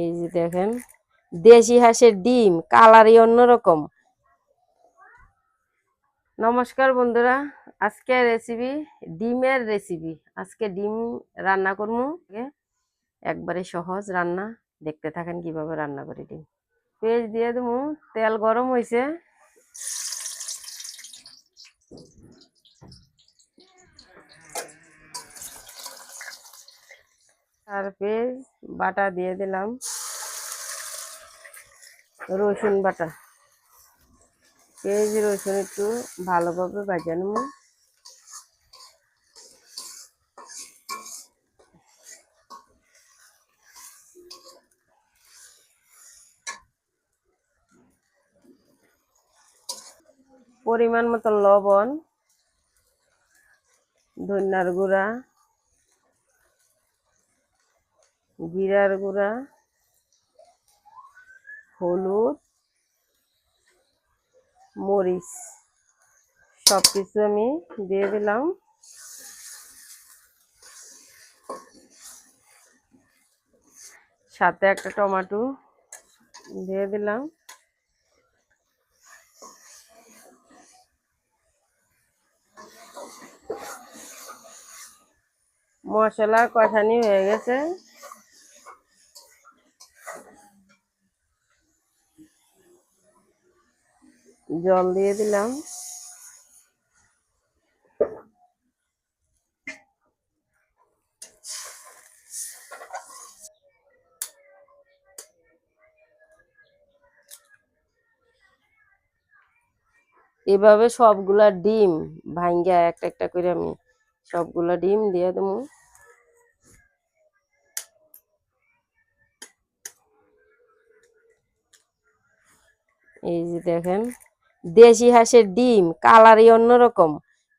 এই যে দেখেন, দেশি হাঁসের ডিম, কালারই অন্যরকম। নমস্কার বন্ধুরা আজকে রেসিপি ডিমের রেসিপি আজকে ডিম রান্না করব। একবারে সহজ রান্না, দেখতে থাকেন কীভাবে রান্না করি ডিম। পেঁয়াজ দিয়ে দেবো, তেল গরম হয়েছে পেঁয়াজ বাটা দিয়ে দিলাম। রসুন বাটা। পেঁয়াজ, রসুন একটু ভালোভাবে ভাজা নেব। পরিমাণ মতো লবণ, ধনিয়ার গুঁড়া জিরার গুঁড়া, হলুদ, মরিচ সব কিছু আমি দিয়ে দিলাম। সাথে একটা টমেটো দিয়ে দিলাম। মশলা কষানি হয়ে গেছে? জল দিয়ে দিলাম। এভাবে সবগুলা ডিম ভাঙ্গা একটা একটা করে আমি সবগুলা ডিম দিয়ে দেবো। এই যে দেখেন দেশি হাঁসের ডিম, কালারই অন্যরকম।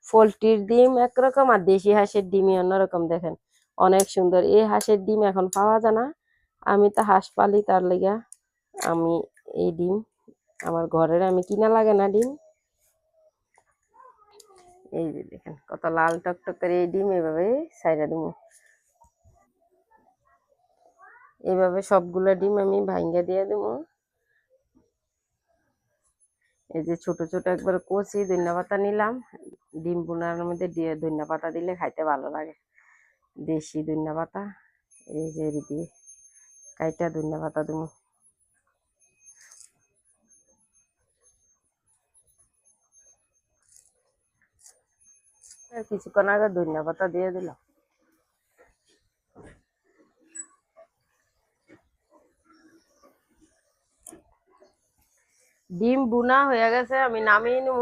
পোলট্রির ডিম একরকম আর দেশি হাঁসের ডিমই অন্যরকম, দেখেন। অনেক সুন্দর। এই হাঁসের ডিম এখন পাওয়া যায় না। আমি তো হাঁস পালি, তার লেগা আমি এই ডিম, আমার ঘরের আমি কিনা লাগে না ডিম। এই যে দেখেন, কত লাল টকটক করে এই ডিম এভাবে সাইডা দিব। এভাবে সবগুলো ডিম আমি ভাঙ্গা দিয়ে দেবো। এই যে ছোট ছোট একবার কচি ধনিয়া পাতা নিলাম। ডিম বোনার মধ্যে দিয়ে ধনিয়া পাতা দিলে খাইতে ভালো লাগে। দেশি ধনিয়া পাতা, এই যে দিয়ে কাইটা ধনিয়া পাতা দেবো। কিছুক্ষণ আগে ধনিয়া পাতা দিয়ে দিলাম। ডিম বুনা হয়ে গেছে আমি নামিয়ে নেব।